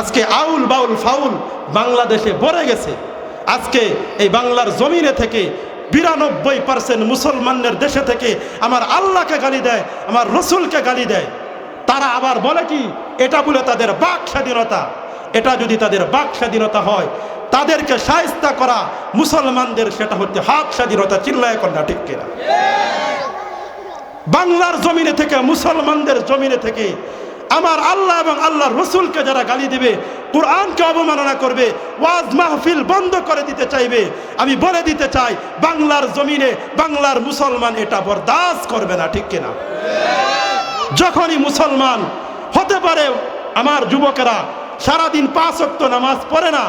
আজকে আউল বাউল ফাউল বাংলাদেশে ভরে গেছে। আজকে এই বাংলার জমিনে থেকে বিরানব্বই পার্সেন্ট মুসলমানদের দেশে থেকে আমার আল্লাহকে গালি দেয়, আমার রসুলকে গালি দেয়। তারা আবার বলে কি, এটা বলে তাদের বাক স্বাধীনতা, এটা যদি তাদের বাক স্বাধীনতা হয়, তাদেরকে সায়স্তা করা মুসলমানদের সেটা হচ্ছে হাত স্বাধীনতা, চিল্লায় কন্যা ঠিক কিনা? বাংলার জমিনে থেকে, মুসলমানদের জমিনে থেকে আমার আল্লাহ এবং আল্লাহর রসুলকে যারা গালি দেবে, কোরআনকে অবমাননা করবে, ওয়াজ মাহফিল বন্ধ করে দিতে চাইবে, আমি বলে দিতে চাই, বাংলার জমিনে বাংলার মুসলমান এটা বরদাস করবে না, ঠিক কিনা? যখনই মুসলমান হতে পারে, আমার যুবকেরা সারাদিন পাঁচ অক্ত নামাজ পড়ে না,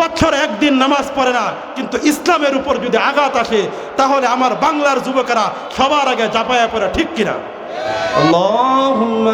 বছর একদিন নামাজ পড়ে না, কিন্তু ইসলামের উপর যদি আঘাত আসে, তাহলে আমার বাংলার যুবকেরা সবার আগে জাপায়া পড়ে, ঠিক কিনা? আল্লাহ।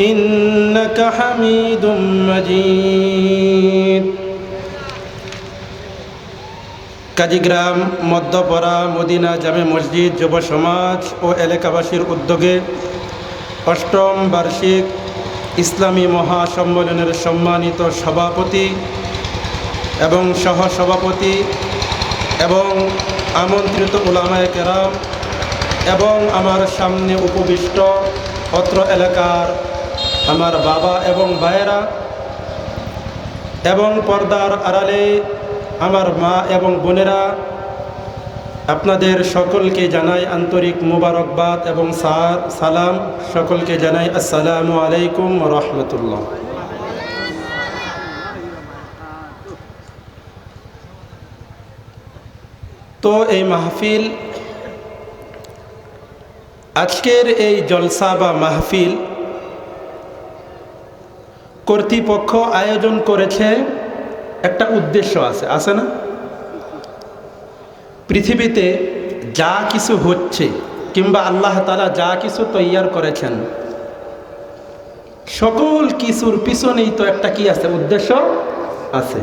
إنك حميد مجيد কাজীগ্রাম মধ্যপড়া মদিনা জামে মসজিদ যুব সমাজ ও এলাকাবাসীর উদ্যোগে অষ্টম বার্ষিক ইসলামী মহাসম্মেলনের সম্মানিত সভাপতি এবং সহসভাপতি এবং আমন্ত্রিত ওলামায় কেরাম এবং আমার সামনে উপবিষ্ট অত্র এলাকার আমার বাবা এবং ভাইয়েরা এবং পর্দার আড়ালে আমার মা এবং বোনেরা, আপনাদের সকলকে জানাই আন্তরিক মুবারকবাদ এবং সার, সালাম। সকলকে জানাই আসসালামু আলাইকুম রহমতুল্লাহ। তো এই মাহফিল, আজকের এই জলসা বা মাহফিল কর্তৃপক্ষ আয়োজন করেছে একটা উদ্দেশ্য আছে আছে না? পৃথিবীতে যা কিছু হচ্ছে কিংবা আল্লাহ তালা যা কিছু তৈয়ার করেছেন, সকল কিছুর পিছনেই তো একটা কি আছে? উদ্দেশ্য আছে।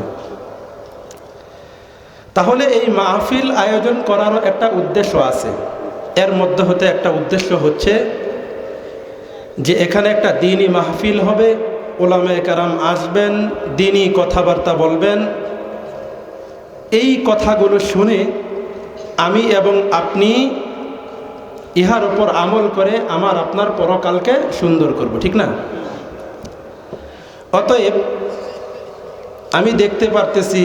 তাহলে এই মাহফিল আয়োজন করারও একটা উদ্দেশ্য আছে। এর মধ্যে হতে একটা উদ্দেশ্য হচ্ছে যে এখানে একটা দিনই মাহফিল হবে ওলামে কারাম আসবেন, দিনই কথাবার্তা বলবেন। এই কথাগুলো শুনে আমি এবং আপনি ইহার উপর আমল করে আমার আপনার পরকালকে সুন্দর করব, ঠিক না? অতএব আমি দেখতে পারতেছি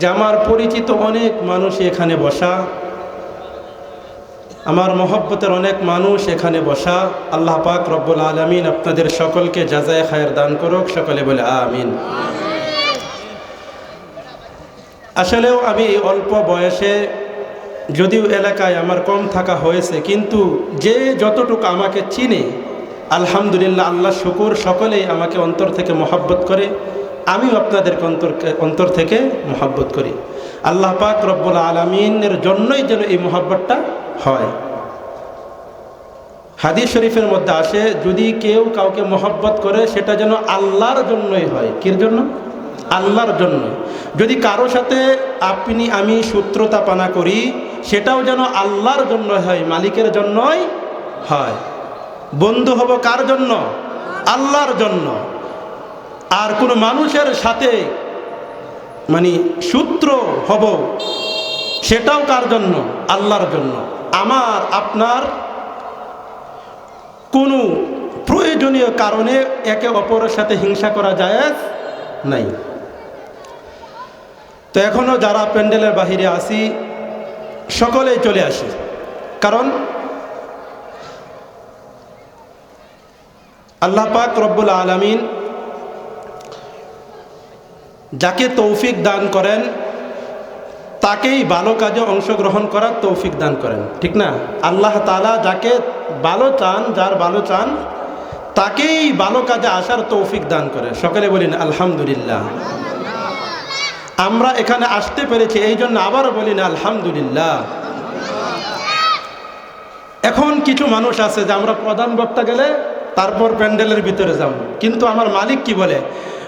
যে আমার পরিচিত অনেক মানুষ এখানে বসা। আমার মহব্বতের অনেক মানুষ এখানে বসা, আল্লাহ পাক রব্বুল আলমিন আপনাদের সকলকে যাজায় খায়ের দান করুক, সকলে বলে আমিন। আসলেও আমি অল্প বয়সে যদিও এলাকায় আমার কম থাকা হয়েছে, কিন্তু যে যতটুকু আমাকে চিনে, আলহামদুলিল্লাহ, আল্লাহ শুকুর, সকলেই আমাকে অন্তর থেকে মহাব্বত করে আমিও আপনাদেরকে অন্তর অন্তর থেকে মহাব্বত করি। আল্লাহ পাক রব্বুল আলমিনের জন্যই যেন এই মহাব্বতটা হয়। হাদিস শরীফের মধ্যে আসে, যদি কেউ কাউকে মহব্বত করে, সেটা যেন আল্লাহর জন্যই হয়। কির জন্য? আল্লাহর জন্য। যদি কারও সাথে আপনি, আমি সূত্রতা পানা করি, সেটাও যেন আল্লাহর জন্য হয়, মালিকের জন্যই হয়। বন্ধু হব কার জন্য? আল্লাহর জন্য। আর কোনো মানুষের সাথে মানে সূত্র হব, সেটাও কার জন্য? আল্লাহর জন্য। আমার, আপনার কোনো প্রয়োজনীয় কারণে একে অপরের সাথে হিংসা করা যায় নাই। তো এখনও যারা প্যান্ডেলের বাহিরে আসি সকলেই চলে আসি। কারণ আল্লাহ পাক রব্বুল আলমিন যাকে তৌফিক দান করেন, তাকেই ভালো কাজে অংশগ্রহণ করার তৌফিক দান করেন। ঠিক না? আল্লাহ তালা যাকে ভালো চান, যার ভালো চান, তাকেই ভালো কাজে আসার তৌফিক দান করে। সকলে বলেন, আলহামদুলিল্লাহ। আমরা এখানে আসতে পেরেছি এই জন্য আবারও বলি না আলহামদুলিল্লাহ। এখন কিছু মানুষ আছে যে আমরা প্রধান বক্তা গেলে তারপর প্যান্ডেলের ভিতরে যাব। কিন্তু আমার মালিক কি বলে?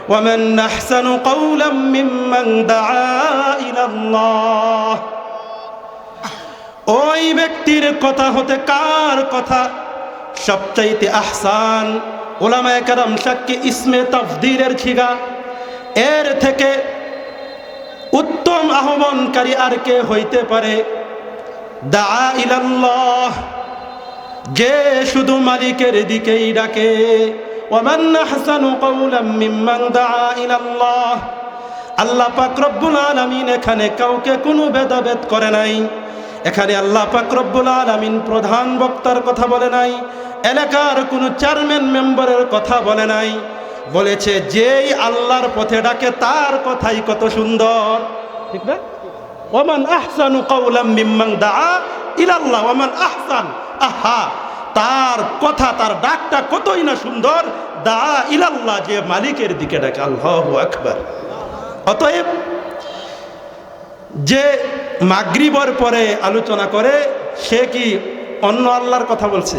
ومن أحسن قولا ممن دعا إلى الله ওই ব্যক্তির কথা হতে কার কথা সবচাইতে আহসান ওলামায়ে কারাম সাক্ষী ইসমে তাফদিরের ছিগা এর থেকে উত্তম আহ্বানকারী আর কে হইতে পারে দা ইলাল্লাহ যে শুধু মালিকের দিকেই ডাকে ওমান আহসানু কওলাম মিম্মান দা ইলাল্লাহ আল্লাহ পাক রব্বুল আলামিন এখানে কাউকে কোনো ভেদাভেদ করে নাই। এখানে আল্লাহ পাক রব্বুল আলামিন প্রধান বক্তার কথা বলে নাই। এলাকার কোনো চেয়ারম্যান মেম্বারের কথা বলে নাই। বলেছে, যেই আল্লাহর পথে ডাকে, তার কথাই কত সুন্দর। ঠিক না? ওমান আহসানু ওমান আহসান, আহা। তার কথা, তার ডাকটা কতই না সুন্দর। দা ইলাল্লাহ যে মালিকের দিকে ডাকে, আল্লাহু আকবার। অতএব যে মাগরিবর পরে আলোচনা করে, সে কি অন্য আল্লাহর কথা বলছে?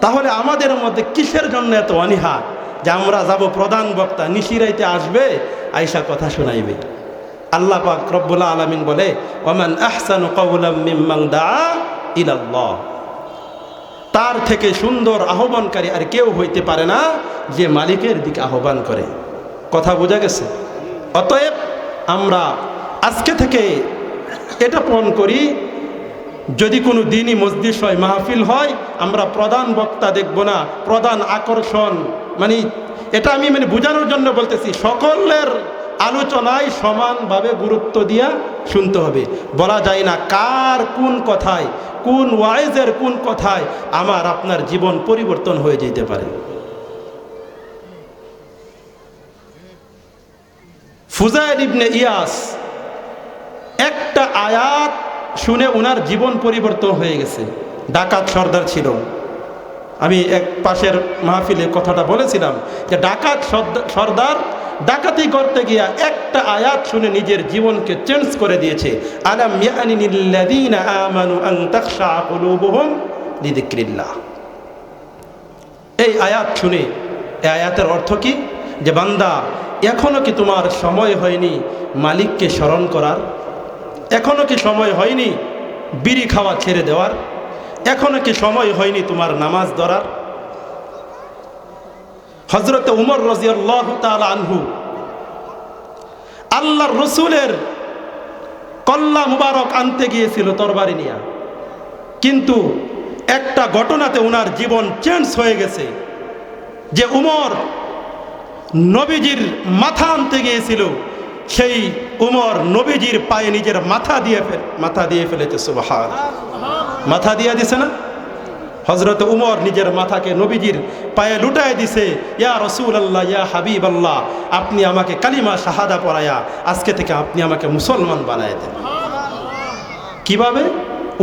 তাহলে আমাদের মধ্যে কিসের জন্য এত অনীহা? যে আমরা যাব প্রধান বক্তা, নিশিরাইতে আসবে আয়সা কথা শোনাইবে। আল্লাহ পাক রব্বুল আলামিন বলে, ওমান আহসানু কওলাম মিম্মান দা ইলাল্লাহ। তার থেকে সুন্দর আহ্বানকারী আর কেউ হইতে পারে না যে মালিকের দিকে আহ্বান করে। কথা বোঝা গেছে? অতএব আমরা আজকে থেকে এটা পণ করি, যদি কোনো দিনই মসজিদ হয় মাহফিল হয়, আমরা প্রধান বক্তা দেখব না, প্রধান আকর্ষণ মানে এটা আমি মানে বোঝানোর জন্য বলতেছি, সকলের আলোচনায় সমানভাবে গুরুত্ব দিয়া শুনতে হবে। বলা যায় না কার কোন কথায়, কোন ওয়াইজের কোন কথায় আমার আপনার জীবন পরিবর্তন হয়ে যেতে পারে। ফুজাইল ইবনে ইয়াস একটা আয়াত শুনে ওনার জীবন পরিবর্তন হয়ে গেছে। ডাকাত সর্দার ছিল। আমি এক পাশের মাহফিলে কথাটা বলেছিলাম যে ডাকাত সর্দা- সর্দার ডাকাতি করতে গিয়া একটা আয়াত শুনে নিজের জীবনকে চেঞ্জ করে দিয়েছে। আমানু এই আয়াত শুনে, এই আয়াতের অর্থ কি? যে বান্দা, এখনও কি তোমার সময় হয়নি মালিককে স্মরণ করার? এখনও কি সময় হয়নি বিড়ি খাওয়া ছেড়ে দেওয়ার? এখনও কি সময় হয়নি তোমার নামাজ ধরার? হজরত উমর রাজিয়াল্লাহ আনহু। রসুলের কল্লা মুবারক আনতে গিয়েছিল তরবারি নিয়া। কিন্তু একটা ঘটনাতে ওনার জীবন চেঞ্জ হয়ে গেছে। যে উমর নবীজির মাথা আনতে গিয়েছিল, সেই উমর নবীজির পায়ে নিজের মাথা দিয়ে মাথা দিয়ে ফেলেছে সুবাহান মাথা দিয়ে দিছে না? হজরত উমর নিজের মাথাকে নবীজির পায়ে লুটায় দিছে, ইয়া রসুল আল্লাহ ইয়া হাবিব আল্লাহ আপনি আমাকে কালিমা শাহাদা পড়ায়া, আজকে থেকে আপনি আমাকে মুসলমান বানায় দেন। কীভাবে?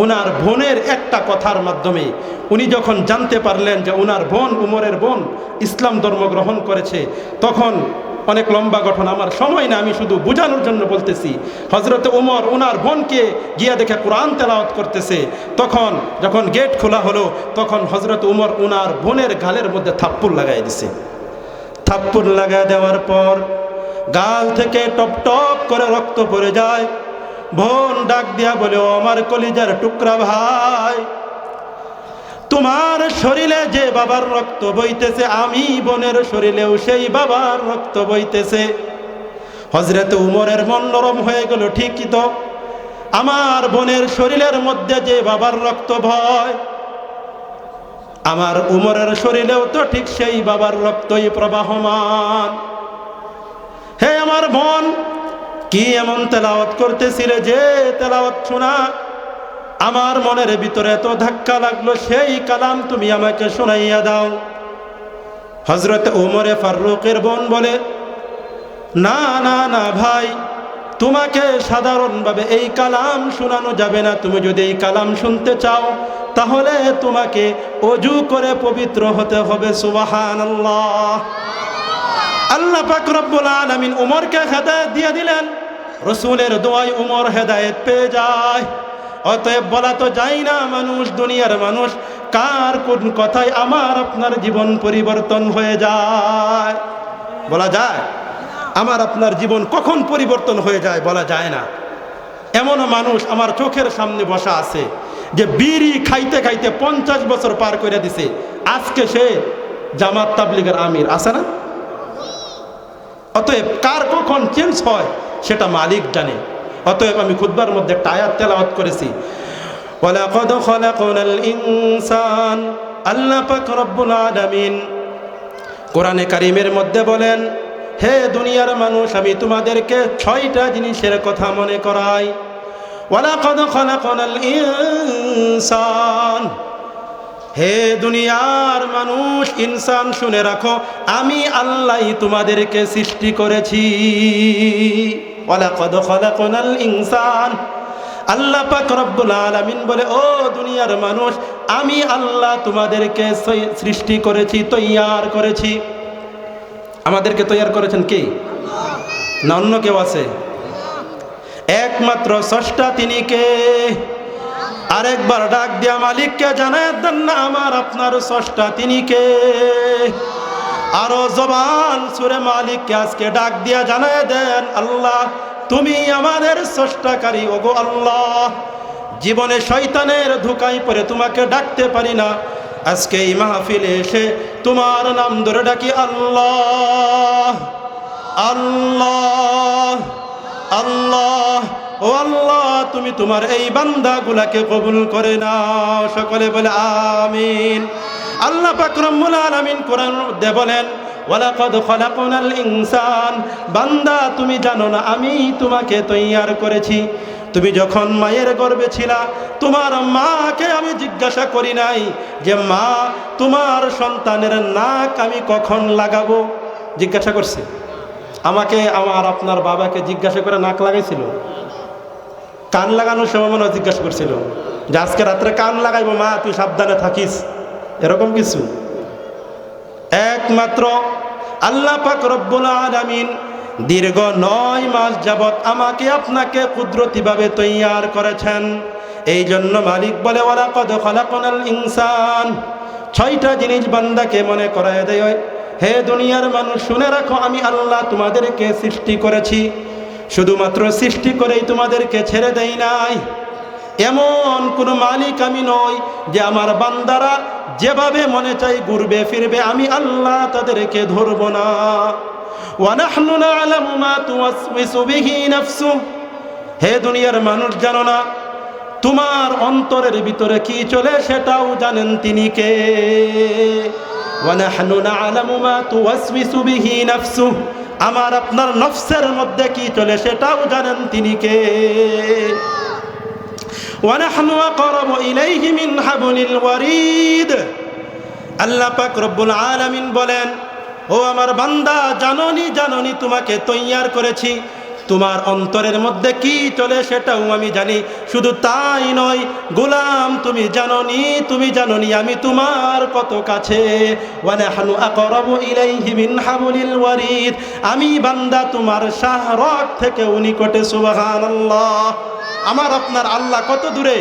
ওনার বোনের একটা কথার মাধ্যমে। উনি যখন জানতে পারলেন যে ওনার বোন, উমরের বোন ইসলাম ধর্ম গ্রহণ করেছে, তখন অনেক লম্বা গঠন, আমার সময় না আমি শুধু বোঝানোর জন্য বলতেছি। হজরত উমর ওনার বোনকে গিয়া দেখে কোরআন তেলাওয়াত করতেছে। তখন যখন গেট খোলা হলো, তখন হজরত উমর ওনার বোনের গালের মধ্যে থাপ্পুর লাগাই দিছে। থাপ্পুর লাগাই দেওয়ার পর গাল থেকে টপ টপ করে রক্ত পড়ে যায়। বোন ডাক দিয়া বলে আমার কলিজার টুকরা ভাই। তোমার শরীরে যে বাবার রক্ত বইতেছে, আমি বোনের শরীরেও সেই বাবার রক্ত বইতেছে। হজরত উমরের মন নরম হয়ে গেল, ঠিকই তো। আমার বোনের শরীরের মধ্যে যে বাবার রক্ত ভয়, আমার উমরের শরীরেও তো ঠিক সেই বাবার রক্তই প্রবাহমান। হে আমার বোন, কি এমন তেলাওয়াত করতেছিলে যে তেলাওয়াত শোনা আমার মনের ভিতরে এত ধাক্কা লাগল, সেই কালাম তুমি আমাকে শোনাইয়া দাও। হজরত ওমরে ফারুকের বোন বলে, না না না ভাই, তোমাকে সাধারণভাবে এই কালাম শোনানো যাবে না। তুমি যদি এই কালাম শুনতে চাও, তাহলে তোমাকে অজু করে পবিত্র হতে হবে সুবাহান আল্লাহ পাক রব্বুল আলামিন উমরকে হেদায়েত দিয়ে দিলেন। রসুলের দোয়াই উমর হেদায়েত পেয়ে যায়। অতএব বলা তো যায় না মানুষ, দুনিয়ার মানুষ। কার কোন কথায় আমার আপনার জীবন পরিবর্তন হয়ে যায়? বলা যায়? আমার আপনার জীবন কখন পরিবর্তন হয়ে যায় বলা যায় না। এমনও মানুষ আমার চোখের সামনে বসা আছে, যে বিড়ি খাইতে খাইতে পঞ্চাশ বছর পার করে দিছে। আজকে সে জামাত তাবলিগের আমির, আছে না? অতএব কার কখন চেঞ্জ হয়, সেটা মালিক জানে। অতএব আমি খুদ্বার মধ্যে একটা আয়াত তেলাওয়াত করেছি। ওয়ালাকাদ খলাকনাল ইনসান, আল্লাহ পাক রব্বুল আলামিন কোরআনে কারিমের মধ্যে বলেন, হে দুনিয়ার মানুষ, আমি তোমাদেরকে ছয়টা জিনিসের কথা মনে করাই। ওয়ালাকাদ খলাকনাল ইনসান, হে দুনিয়ার মানুষ, ইনসান শুনে রাখো, আমি আল্লাহ তোমাদেরকে সৃষ্টি করেছি। ওয়ালাকাদ খলাকনাল ইনসান। আল্লাহ পাক রব্বুল আলামিন বলে, ও দুনিয়ার মানুষ, আমি আল্লাহ তোমাদেরকে সৃষ্টি করেছি, তৈয়ার করেছি। আমাদেরকে তৈয়ার করেছেন কে? না অন্য কেউ আছে? একমাত্র স্রষ্টা তিনি কে? আরেকবার ডাক দিয়া মালিককে জানায় দেন না, আমার আপনার স্রষ্টা তিনি কে? আরও জবান সুরে মালিককে আজকে ডাক দিয়া জানায় দেন, আল্লাহ, তুমি আমাদের স্রষ্টাকারী, ওগো আল্লাহ। জীবনে শয়তানের ধুকাই পরে তোমাকে ডাকতে পারি না। আজকে এই মাহফিলে এসে তোমার নাম ধরে ডাকি, আল্লাহ আল্লাহ আল্লাহ, ও আল্লাহ, তুমি তোমার এই বান্দাগুলাকে কবুল করে নাও। সকলে বলে, আমিন। আল্লাহ পাকরমুল আলামিন কোরআন মধ্যে বলেন, ওয়ালাকাদ খলাকনাল ইনসান। বান্দা, তুমি জানো না, আমি তোমাকে তৈয়ার করেছি। তুমি যখন মায়ের গর্ভে ছিলা, তোমার মাকে আমি জিজ্ঞাসা করি নাই যে, মা, তোমার সন্তানের নাক আমি কখন লাগাবো? জিজ্ঞাসা করছি। আমাকে, আমার আপনার বাবাকে জিজ্ঞাসা করে নাক লাগাইছিল। কান লাগানোর সময় মনে জিজ্ঞাসা করছিল যে, আজকে রাত্রে কান লাগাইবো, মা, তুই সাবধানে থাকিস। এরকম কিছু? একমাত্র আল্লাহ পাক রব্বুল আলামিন দীর্ঘ নয় মাস যাবৎ আমাকে আপনাকে কুদরতিভাবে তৈয়ার করেছেন। এই জন্য মালিক বলে ওরা কদ খলাকনাল ইনসান। ছয়টা জিনিস বান্দাকে মনে করায় দেয় হে দুনিয়ার মানুষ, শুনে রাখো, আমি আল্লাহ তোমাদেরকে সৃষ্টি করেছি। শুধুমাত্র সৃষ্টি করেই তোমাদেরকে ছেড়ে দেই নাই। এমন কোনো মালিক আমি নই যে আমার বান্দারা যেভাবে মনে চাই ঘুরবে, ফিরবে, আমি আল্লাহ তাদেরকে ধরব না। হে দুনিয়ার মানুষ, জানো না, তোমার অন্তরের ভিতরে কি চলে সেটাও জানেন তিনি কে? আমার আপনার নফসের মধ্যে কি চলে সেটাও জানেন তিনি কে? ونحن أقرب إليه من حبل الوريد আল্লাহ পাক রব্বুল আলামিন বলেন ও আমার বান্দা জাননি জাননি তোমাকে তৈয়ার করেছি তোমার অন্তরের মধ্যে কি চলে সেটাও আমি জানি। শুধু তাই নয়, গোলাম তুমি জাননি তুমি জাননি আমি তোমার কত কাছে। আমি বান্দা তোমার শাহরগ থেকে নিকটে, সুবহানাল্লাহ। আমার আপনার আল্লাহ কত দূরে?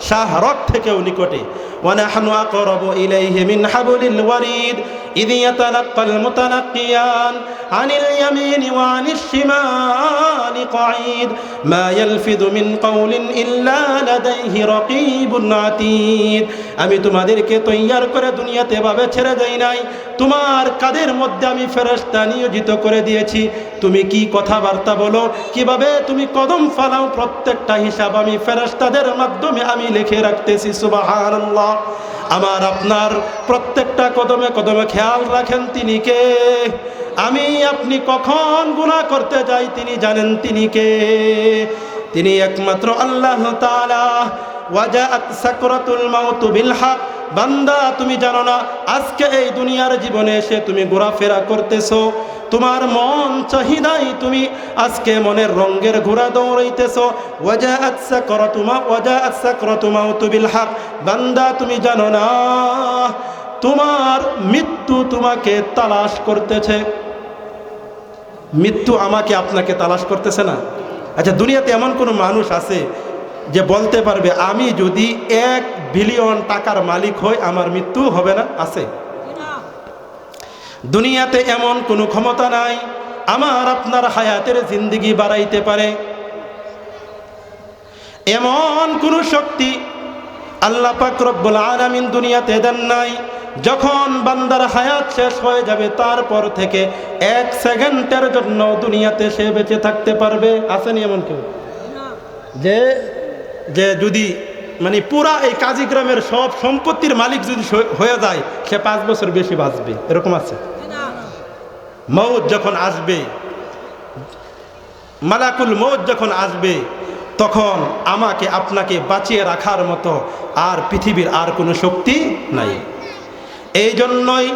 শাহরক থেকেও নিকটে। ونحن أقرب إليه من حبل الوريد إذ يتلقى المتلقيان عن اليمين وعن الشمال قعيد ما يلفظ من قول إلا لديه رقيب عتيد আমি তোমাদেরকে তৈয়ার করে দুনিয়াতে ভাবে ছেড়ে দেই নাই তোমার কাদের মধ্যে আমি ফেরস্তা নিয়োজিত করে দিয়েছি তুমি কি কথাবার্তা বলো কিভাবে তুমি কদম ফালাও প্রত্যেকটা হিসাব আমি ফেরস্তাদের মাধ্যমে আমি লিখে রাখতেছি সুবহানাল্লাহ আমার আপনার প্রত্যেকটা কদমে কদমে খেয়াল রাখেন তিনি কে? আমি আপনি কখন গুনাহ করতে যাই তিনি জানেন তিনি কে? তিনি একমাত্র আল্লাহ হক বান্দা, তুমি জানো না, আজকে এই দুনিয়ার জীবনে এসে তুমি ঘোরাফেরা করতেছো। তোমার মন চাহিদাই তুমি আজকে মনের রঙের ঘোড়া দৌড়াইতেছো। ওয়াজাআত সাকরাতুমা আচ্ছা সাকরাতু মাউত বিল হক। বান্দা, তুমি জানো না, তোমার মৃত্যু তোমাকে তালাশ করতেছে। মৃত্যু আমাকে আপনাকে তালাশ করতেছে না। আচ্ছা দুনিয়াতে এমন কোনো মানুষ আছে যে বলতে পারবে, আমি যদি এক বিলিয়ন টাকার মালিক হই, আমার মৃত্যু হবে না? আছে। দুনিয়াতে এমন কোনো ক্ষমতা নাই, আমার আপনার হায়াতের জিন্দিগি বাড়াইতে পারে। এমন কোনো শক্তি আল্লাহ পাক রব্বুল আলামিন দুনিয়াতে দেন নাই, যখন বান্দার হায়াত শেষ হয়ে যাবে, তারপর থেকে এক সেকেন্ডের জন্য দুনিয়াতে সে বেঁচে থাকতে পারবে। আসেনি এমন কেউ? যে যে যদি মানে পুরা এই কাজী গ্রামের সব সম্পত্তির মালিক যদি হয়ে যায়, সে পাঁচ বছর বেশি বাঁচবে। এরকম আছে? মৌত যখন আসবে, মালাকুল মৌত যখন আসবে, তখন আমাকে আপনাকে বাঁচিয়ে রাখার মতো আর পৃথিবীর আর কোনো শক্তি নাই। এই জন্যই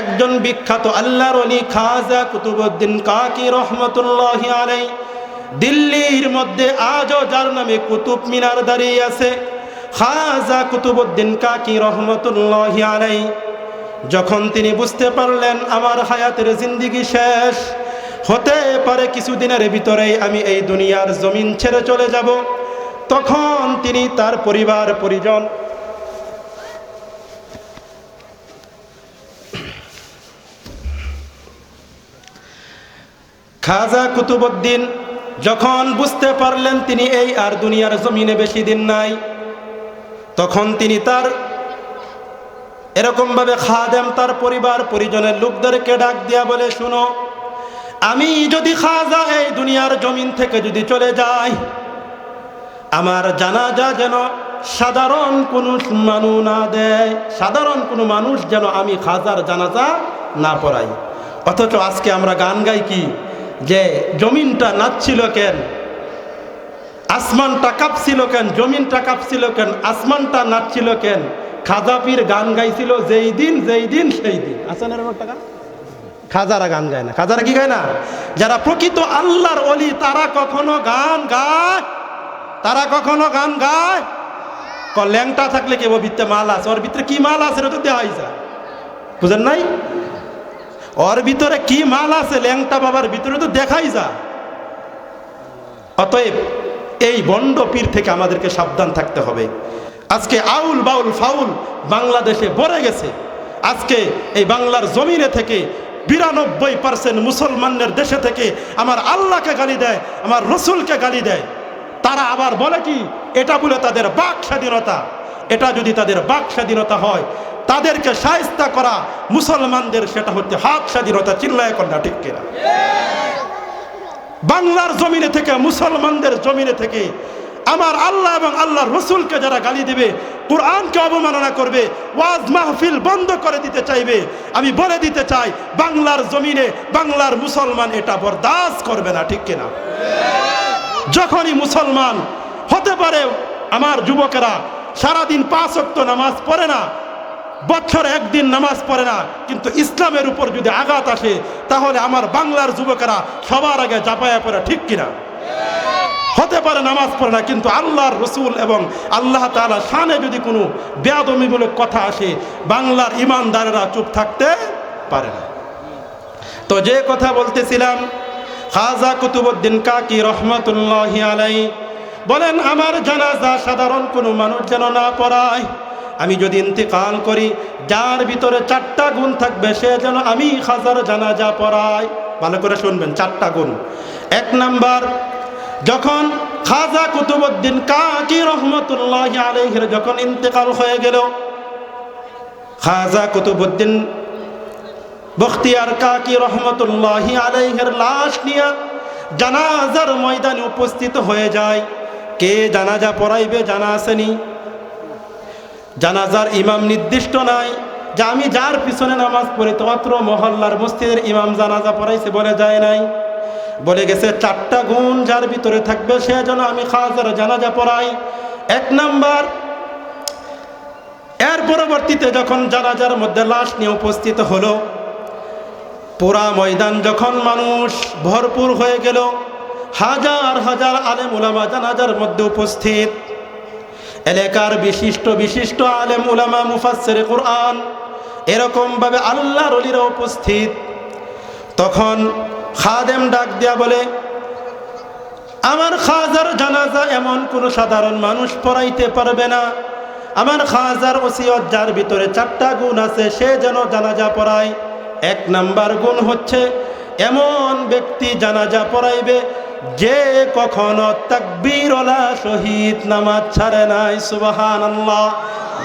একজন বিখ্যাত আল্লাহর অলি খাজা কুতুবুদ্দিন কাকি রহমতুল্লাহ আলাই দিল্লির মধ্যে আজও যার নামে কুতুব মিনার দাঁড়িয়ে আছে, খাজা কুতুবুদ্দিন কাকি রহমতুল্লাহ আলাই যখন তিনি বুঝতে পারলেন আমার হায়াতের জিন্দিগি শেষ, হতে পারে কিছুদিনের ভিতরেই আমি এই দুনিয়ার জমিন ছেড়ে চলে যাব। তখন তিনি তার পরিবার, পরিজন খাজা কুতুবুদ্দিন যখন বুঝতে পারলেন তিনি এই আর দুনিয়ার জমিনে বেশি দিন নাই, তখন তিনি তার এরকমভাবে খাদেম তার পরিবার, পরিজনের লোকদেরকে ডাক দিয়া বলে, শুনো, আমি যদি খাজা এই দুনিয়ার জমিন থেকে যদি চলে যাই, আমার জানাজা যেন সাধারণ কোনো মানুষ না দেয়, সাধারণ কোনো মানুষ যেন আমি খাজার জানাজা না পড়াই। অথচ আজকে আমরা গান গাই কি? যে জমিনটা নাচছিল কেন? আসমানটা কাঁপছিল কেন? জমিনটা কাঁপছিল কেন? আসমানটা নাচছিল কেন? খাজাপির গান গাইছিল, যেই দিন যেই দিন, সেই দিন। আসান এরকম একটা গান? খাজারা গান গায় না। খাজারা কি গায় না? যারা প্রকৃত আল্লাহর অলি, তারা কখনো গান গায়? তারা কখনো গান গায়? ল্যাংটা থাকলে কেবো ভিত্তে মাল আছে। ওর ভিতরে কি মাল আছে? এটা তো দেওয়া হয়েছে বুঝেন নাই? ওর ভিতরে কি মাল আছে? ল্যাংটা বাবার ভিতরে তো দেখাই যা অতএব এই বন্ড পীর থেকে আমাদেরকে সাবধান থাকতে হবে। আজকে আউল বাউল ফাউল বাংলাদেশে ভরে গেছে। আজকে এই বাংলার জমিনে থেকে বিরানব্বই পার্সেন্ট মুসলমানদের দেশে থেকে আমার আল্লাহকে গালি দেয়, আমার রসুলকে গালি দেয়। তারা আবার বলে কি, এটা বলে তাদের বাক স্বাধীনতা। এটা যদি তাদের বাক স্বাধীনতা হয়, তাদেরকে সায়স্তা করা মুসলমানদের সেটা হচ্ছে হাত স্বাধীনতা, চিল্লায় কন্যা, ঠিক কিনা? বাংলার জমিনে থেকে, মুসলমানদের জমিনে থেকে আমার আল্লাহ এবং আল্লাহর রসুলকে যারা গালি দেবে, কোরআনকে অবমাননা করবে, ওয়াজ মাহফিল বন্ধ করে দিতে চাইবে, আমি বলে দিতে চাই, বাংলার জমিনে বাংলার মুসলমান এটা বরদাস্ত করবে না, ঠিক কিনা? যখনই মুসলমান হতে পারে, আমার যুবকেরা সারাদিন পাঁচ অক্ত নামাজ পড়ে না, বছরে একদিন নামাজ পড়ে না, কিন্তু ইসলামের উপর যদি আঘাত আসে, তাহলে আমার বাংলার যুবকেরা সবার আগে জাপায়া পড়ে, ঠিক কিনা? হতে পারে নামাজ পড়ে না, কিন্তু আল্লাহর রসুল এবং আল্লাহ তাআলা শানে যদি কোনো বেয়াদমিমূলক কথা আসে, বাংলার ইমানদারেরা চুপ থাকতে পারে না। তো যে কথা বলতেছিলাম খাজা কুতুবুদ্দিন কাকি রহমতুল্লাহ আলাই বলেন, আমার জানাজা সাধারণ কোনো মানুষ যেন না পড়ায়। আমি যদি ইন্তেকাল করি, যার ভিতরে চারটা গুণ থাকবে, সে যেন আমি খাজার জানাজা পড়াই। ভালো করে শুনবেন, চারটা গুণ। এক নাম্বার যখন খাজা কুতুবুদ্দিন কাকি রহমতুল্লাহ আলাইহির যখন ইন্তেকাল হয়ে গেল, খাজা কুতুবুদ্দিন বখতিয়ার কাকি রহমতুল্লাহ আলাইহের লাশ নিয়ে জানাজার ময়দানে উপস্থিত হয়ে যায়। কে জানাজা পড়াইবে জানা আসেনি জানাজার ইমাম নির্দিষ্ট নাই। যে আমি যার পিছনে নামাজ পড়ি তোমাত্র মহল্লার মসজিদের ইমাম জানাজা পড়াইছে বলে যায় নাই। বলে গেছে, চারটা গুণ যার ভিতরে থাকবে, সে যেন আমি খাজার জানাজা পড়াই। এক নাম্বার, এর পরবর্তীতে যখন জানাজার মধ্যে লাশ নিয়ে উপস্থিত হলো, পুরা ময়দান যখন মানুষ ভরপুর হয়ে গেল, হাজার হাজার আলেম উলামা জানাজার মধ্যে উপস্থিত। এলাকার বিশিষ্ট বিশিষ্ট আলেম উলামা মুফাসসির কোরআন এরকমভাবে আল্লাহর অলিরা উপস্থিত। তখন খাদেম ডাক দিয়া বলে, আমার খাজার জানাজা এমন কোন সাধারণ মানুষ পড়াইতে পারবে না। আমার খাজার ওসিয়ত যার ভিতরে চারটা গুণ আছে, সে যেন জানাজা পড়ায়। এক নাম্বার গুণ হচ্ছে, এমন ব্যক্তি জানাজা পড়াইবে যে কখনো তাকবীরওয়ালা শহীদ নামাজ ছাড়ে নাই সুবাহান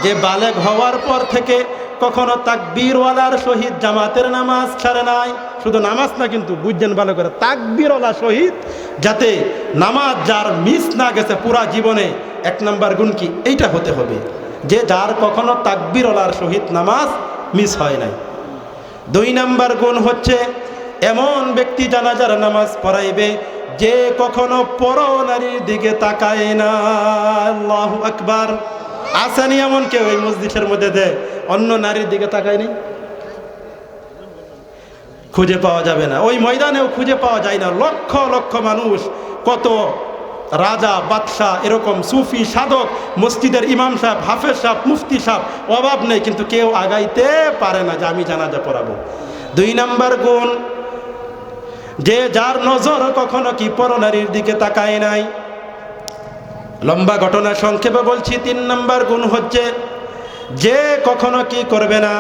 যে বালেগ হওয়ার পর থেকে কখনো তাকবীরওয়ালার শহীদ জামাতের নামাজ ছাড়ে নাই, শুধু নামাজ না কিন্তু বুঝছেন ভালো করে তাকবীরওয়ালা শহীদ যাতে নামাজ যার মিস না গেছে পুরা জীবনে, এক নাম্বার গুণ কি? এইটা হতে হবে। যে যার কখনো তাকবীরওয়ালার শহীদ নামাজ মিস হয় নাই। দুই নাম্বার গুণ হচ্ছে, এমন ব্যক্তি জানাজার নামাজ পড়াইবে যে কখনো পর নারীর দিকে তাকায় না। আল্লাহ আকবার। আসেনি এমন কেউ এই মসজিদের মধ্যে দেয় অন্য নারীর দিকে তাকায়নি? খুঁজে পাওয়া যাবে না। ওই ময়দানেও খুঁজে পাওয়া যায় না। লক্ষ লক্ষ মানুষ, কত রাজা, বাদশাহ, এরকম সুফি, সাধক, মসজিদের ইমাম সাহেব, হাফেজ সাহেব, মুফতি সাহেব, অভাব নেই, কিন্তু কেউ আগাইতে পারে না যে আমি জানাজা পড়াবো। দুই নাম্বার গুণ যে যার নজর কখনো কি পরনারীর দিকে তাকায় নাই। লম্বা ঘটনা সংক্ষেপে বলছি, তিন নাম্বার গুণ হচ্ছে, যে কখনো কি করবে না,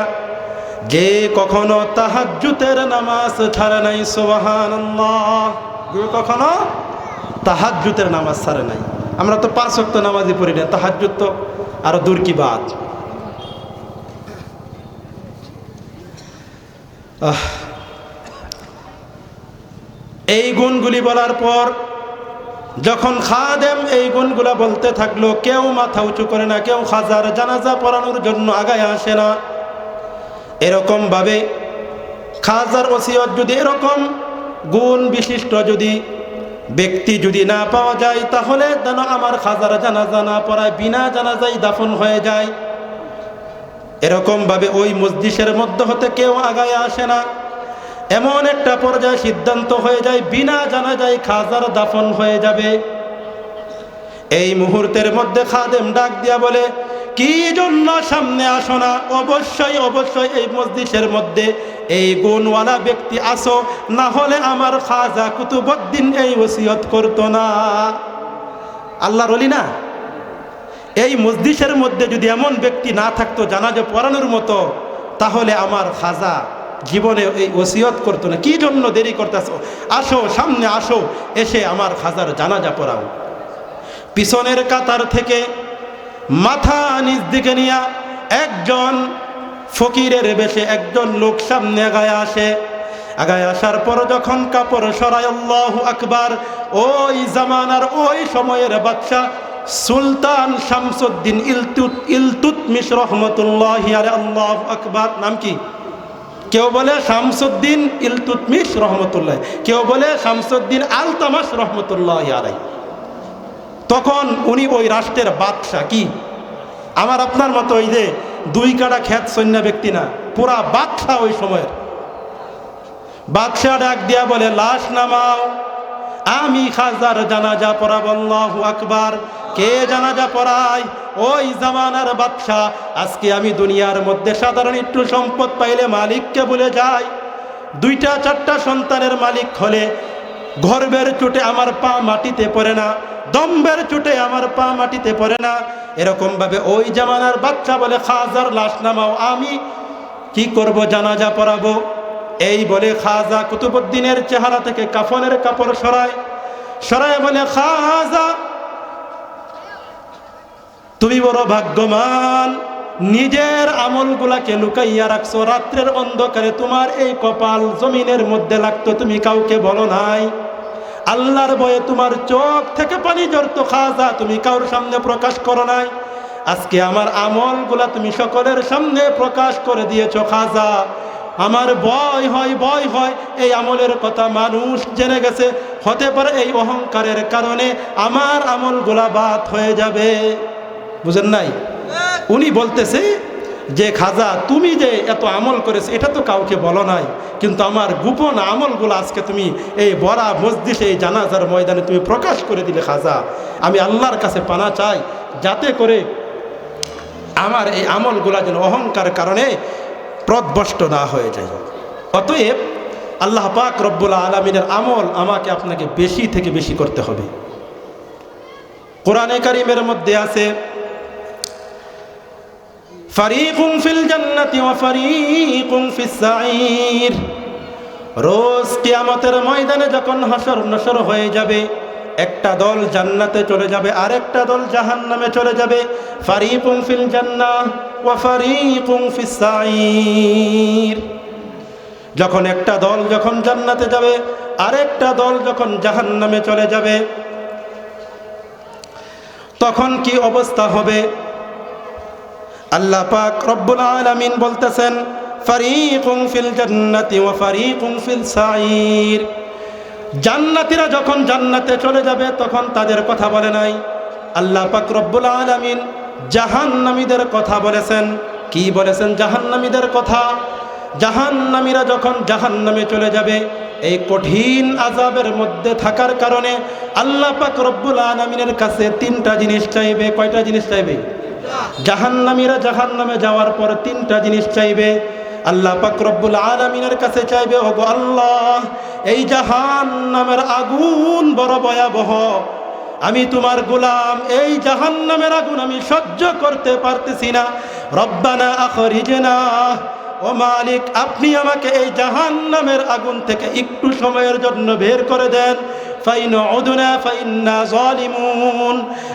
যে কখনো তাহাজ্জুতের নামাজ ছাড়ে নাই সোহান কখনো তাহাজ্জুতের নামাজ ছাড়ে নাই। আমরা তো পাঁচ অক্ত নামাজই পড়ি না তাহাজ্জুত তো আরও দূর কি বাদ আহ এই গুণগুলি বলার পর, যখন খাদেম এই গুণগুলা বলতে থাকল, কেউ মাথা উঁচু করে না, কেউ খাজার জানাজা পড়ানোর জন্য আগায় আসে না। এরকম ভাবে খাজার ওসিয়ত যদি এরকম, গুণ বিশিষ্ট যদি, ব্যক্তি যদি না পাওয়া যায়, তাহলে যেন আমার খাজার জানাজা না পড়ায়, বিনা জানাজাই দাফন হয়ে যায়। এরকমভাবে ওই মসজিদের মধ্যে হতে কেউ আগায় আসে না। এমন একটা পর্যায়ে সিদ্ধান্ত হয়ে যায়, বিনা জানা যায় খাজার দাফন হয়ে যাবে। এই মুহূর্তের মধ্যে খাদেম ডাক দিয়া বলে, কি জন্য সামনে আসো না? অবশ্যই অবশ্যই এই মসজিদের মধ্যে এই গুণওয়ালা ব্যক্তি আসো, না হলে আমার খাজা কুতুবদ্দিন এই ওসিয়ত করতো না। আল্লাহর অলি না? এই মসজিদের মধ্যে যদি এমন ব্যক্তি না থাকতো জানাজা পড়ানোর মতো, তাহলে আমার খাজা জীবনে এই ওসিয়ত করতো না। কি জন্য দেরি করতেছো? আসো, সামনে আসো, এসে আমার খাজার জানাজা পড়াও। পিছনের কাতার থেকে মাথা নিজ দিকে নিয়া একজন ফকিরের বেশে একজন লোক সামনে আগায় আসে। আগায় আসার পর যখন কাপড় সরাই আল্লাহ আকবার, ওই জামানার ওই সময়ের বাচ্চা সুলতান শামসুদ্দিন ইলতুত ইলতুতমিশ রহমতুল্লাহ আল্লাহ আকবার, নাম কি? কেউ বলে শামসুদ্দিন ইলতুতমিস রহমতুল্লাহ, কেউ বলে শামসুদ্দিন আল তামাস রহমতুল্লাহ আলাই তখন উনি ওই রাষ্ট্রের বাদশাহ কি? আমার আপনার মতো ওই যে দুই কাটা খ্যাত সৈন্য ব্যক্তি না, পুরা বাদশাহ ওই সময়ের। বাদশাহ ডাক দিয়া বলে, লাশ নামাও। আমি খাজার জানাজা পড়াব, আল্লাহু আকবার। কে জানাজা পড়ায়? ওই জামানার বাদশাহ। আজকে আমি দুনিয়ার মধ্যে সাধারণ একটু সম্পদ পাইলে মালিককে বলে যাই। দুইটা, চারটা সন্তানের মালিক হলে গর্বের চোটে আমার পা মাটিতে পড়ে না, দম্বের চোটে আমার পা মাটিতে পড়ে না। এরকম ভাবে ওই জামানার বাচ্চা বলে, খাজার লাশ নামাও, আমি কি করব? জানাজা পড়াবো। এই বলে খাজা কুতুবুদ্দিনের চেহারা থেকে কাফনের কাপড় সরায়। সরায় বলে, খাজা, তুমি বড় ভাগ্যমান নিজের আমলগুলাকে লুকাইয়া রাখছো। রাত্রের অন্ধকারে তোমার এই কপাল জমিনের মধ্যে লাগতো, তুমি কাউকে বলো নাই। আল্লাহর বয়ে তোমার চোখ থেকে পানি জড়তো খাজা, তুমি কারোর সামনে প্রকাশ করো নাই। আজকে আমার আমলগুলা তুমি সকলের সামনে প্রকাশ করে দিয়েছ, খাজা। আমার ভয় হয় ভয় হয়। এই আমলের কথা মানুষ জেনে গেছে। হতে পারে এই অহংকারের কারণে আমার আমলগুলা বাদ হয়ে যাবে। বুঝেন নাই? উনি বলতেছে যে, খাজা, তুমি যে এত আমল করেছে, এটা তো কাউকে বলো নাই। কিন্তু আমার গোপন আমলগুলো আজকে তুমি এই বড়া মসজিদে, এই জানাজার ময়দানে তুমি প্রকাশ করে দিলে, খাজা। আমি আল্লাহর কাছে পানা চাই, যাতে করে আমার এই আমলগুলা যেন অহংকার কারণে প্রদবষ্ট না হয়ে যায়। অতএব আল্লাহ পাক রব্বুল আলমিনের আমল আমাকে আপনাকে বেশি থেকে বেশি করতে হবে। কোরআনে কারিমের মধ্যে আছে ফারিকুম ফিল জান্নাতি ওয়া ফারিকুম ফিস রোজ কিয়ামতের ময়দানে যখন হাসর নসর হয়ে যাবে, একটা দল জান্নাতে চলে যাবে, আরেকটা দল জাহান্নামে চলে যাবে। ফারিকুম ফিল জান্নাহ। ফারিকুম ফিস সাঈর যখন একটা দল যখন জান্নাতে যাবে, আরেকটা দল যখন জাহান্নামে চলে যাবে, তখন কি অবস্থা হবে? আল্লাহ পাক রব্বুল আলামিন বলতেছেন, ফারিকুম ফিল জান্নাতি ওয়া ফারিকুম ফিল সাঈর জান্নাতীরা যখন জান্নাতে চলে যাবে, তখন তাদের কথা বলে নাই। আল্লাহ পাক রব্বুল আলামিন জাহান্নামীদের কথা বলেছেন। কি বলেছেন জাহান্নামীদের কথা? জাহান্নামীরা যখন জাহান্নামে চলে যাবে, এই কঠিন আজাবের মধ্যে থাকার কারণে আল্লাহ পাক রব্বুল আলামিনের কাছে তিনটা জিনিস চাইবে। কয়টা জিনিস চাইবে? জাহান্নামীরা জাহান্নামে যাওয়ার পর তিনটা জিনিস চাইবে। আল্লাহ পাক রব্বুল আলামিনের কাছে চাইবে, ওগো আল্লাহ, এই জাহান্নামের আগুন বড় ভয়াবহ। আমি তোমার গোলাম, এই জাহান নামের আগুন আমি সহ্য করতে পারতেছি না। রব্বানা আখরিজনা। ও মালিক, আপনি আমাকে এই জাহান নামের আগুন থেকে একটু সময়ের জন্য বের করে দেন।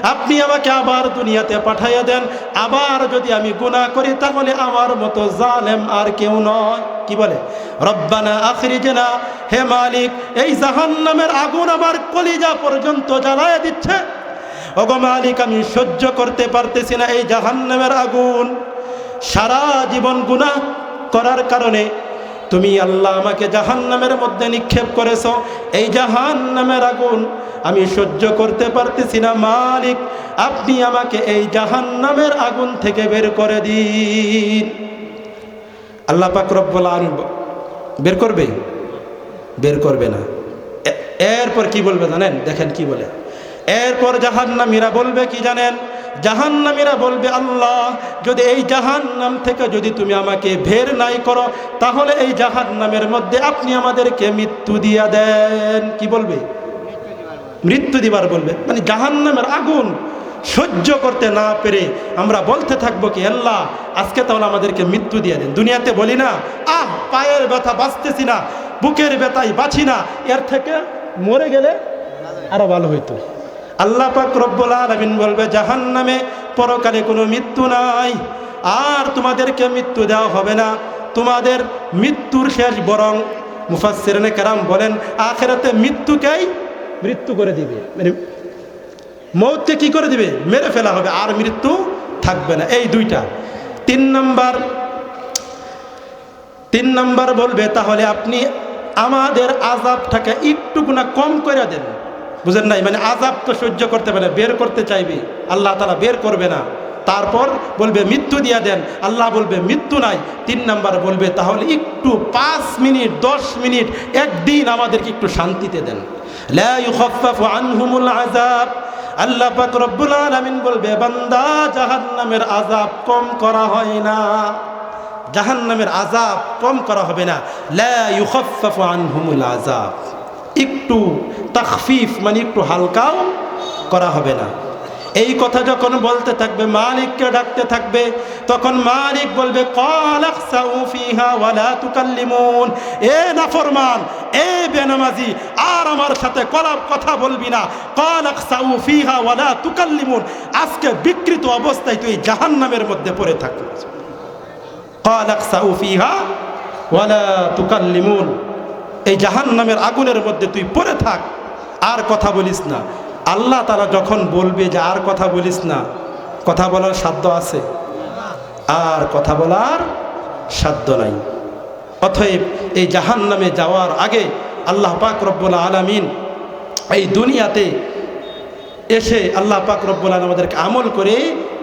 আপনি আমাকে আবার দুনিয়াতে পাঠাইয়া দেন। আবার যদি আমি গুনাহ করি, তাহলে আমার মতো জালেম আর কেউ নয়। কি বলে? রব্বানা আখরিজনা। হে মালিক, এই জাহান্নামের আগুন আমার কলিজা পর্যন্ত জ্বালায় দিচ্ছে। ওগো মালিক, আমি সহ্য করতে পারতেছি না এই জাহান্নামের আগুন। সারা জীবন গুনাহ করার কারণে তুমি আল্লাহ আমাকে জাহান্নামের মধ্যে নিক্ষেপ করেছ। এই জাহান্নামের আগুন আমি সহ্য করতে পারতেছি না, মালিক। আপনি আমাকে এই জাহান্নামের আগুন থেকে বের করে দিন। আল্লাহ পাক রব্বুল আলামিন বের করবে? বের করবে না। এরপর কি বলবে জানেন? দেখেন কি বলে। এরপর জাহান্নামীরা বলবে কি জানেন? জাহান্নামীরা বলবে, আল্লাহ, যদি এই জাহান্নাম থেকে যদি তুমি আমাকে ভের নাই করো, তাহলে এই জাহান্নামের মধ্যে আপনি আমাদেরকে মৃত্যু দিয়া দেন। কি বলবে? মৃত্যু দিবার বলবে। মানে জাহান্নামের আগুন সহ্য করতে না পেরে আমরা বলতে থাকব কি, আল্লাহ, আজকে তাহলে আমাদেরকে মৃত্যু দিয়ে দেন। দুনিয়াতে বলি না, আহ, পায়ের ব্যথা বাঁচতেছি না, বুকের ব্যথাই বাঁচি না। এর থেকে মরে গেলে আরও ভালো হইতো। আল্লাহ পাক রব্বুল আলামিন বলবে, জাহান্নামে পরকালে কোনো মৃত্যু নাই। আর তোমাদেরকে মৃত্যু দেওয়া হবে না। তোমাদের মৃত্যুর শেষ বরং মুফাসসিরিনে কেরাম বলেন, আখেরাতে মৃত্যুকেই মৃত্যু করে দিবে। মানে মৌতকে কি করে দিবে? মেরে ফেলা হবে। আর মৃত্যু থাকবে না। এই দুইটা। তিন নাম্বার তিন নাম্বার বলবে, তাহলে আপনি আমাদের আজাবটাকে একটু না কম করে দেন। বুঝেন নাই? মানে আজাব তো সহ্য করতে পারে, বের করতে চাইবে। আল্লাহ তারা বের করবে না। তারপর বলবে, মৃত্যু দিয়া দেন। আল্লাহ বলবে, মৃত্যু নাই। তিন নাম্বার বলবে, তাহলে একটু পাঁচ মিনিট, দশ মিনিট, একদিন আমাদেরকে একটু শান্তিতে দেন। আযাব। আল্লাহ পাক রব্বুল বলবে, বান্দা, জাহান্নামের আযাব কম করা হয় না। জাহান্নামের আযাব কম করা হবে না। লা ইউখাফফাফু আনহুমুল আযাব। একটু তাখফিফ মানে একটু হালকাও করা হবে না। এই কথা যখন বলতে থাকবে, মালিককে ডাকতে থাকবে, তখন মালিক বলবে এ নাফরমান, এ বেনামাজি, আর আমার সাথে কলাপ কথা বলবি না। কলাকসাউ ফিহা ওয়ালা তুকাল্লিমুন। আজকে বিকৃত অবস্থায় তুই জাহান্নামের মধ্যে পড়ে থাকবি। কলাকসাউ ফিহা ওয়ালা তুকাল্লিমুন। এই জাহান্নামের আগুনের মধ্যে তুই পড়ে থাক, আর কথা বলিস না। আল্লাহ তারা যখন বলবে যে আর কথা বলিস না, কথা বলার সাধ্য আছে? আর কথা বলার সাধ্য নাই। অতএব এই জাহান নামে যাওয়ার আগে আল্লাহ পাক রব্বুল আলামিন এই দুনিয়াতে এসে আল্লাহ পাক রব্বুল আলম আমাদেরকে আমল করে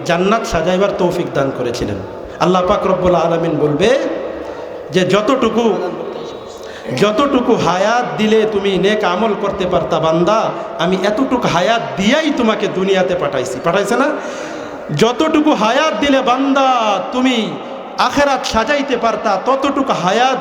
জান্নাত সাজাইবার তৌফিক দান করেছিলেন। আল্লাহ পাক রব্বুল আলমিন বলবে যে যতটুকু যতটুকু হায়াত দিলে তুমি নেক আমল করতে পারতা বান্দা, আমি এতটুকু হায়াত দিয়াই তোমাকে দুনিয়াতে পাঠাইছি। পাঠাইছে না? যতটুকু হায়াত দিলে বান্দা, তুমি আখেরাত সাজাইতে পারতা, ততটুকু হায়াত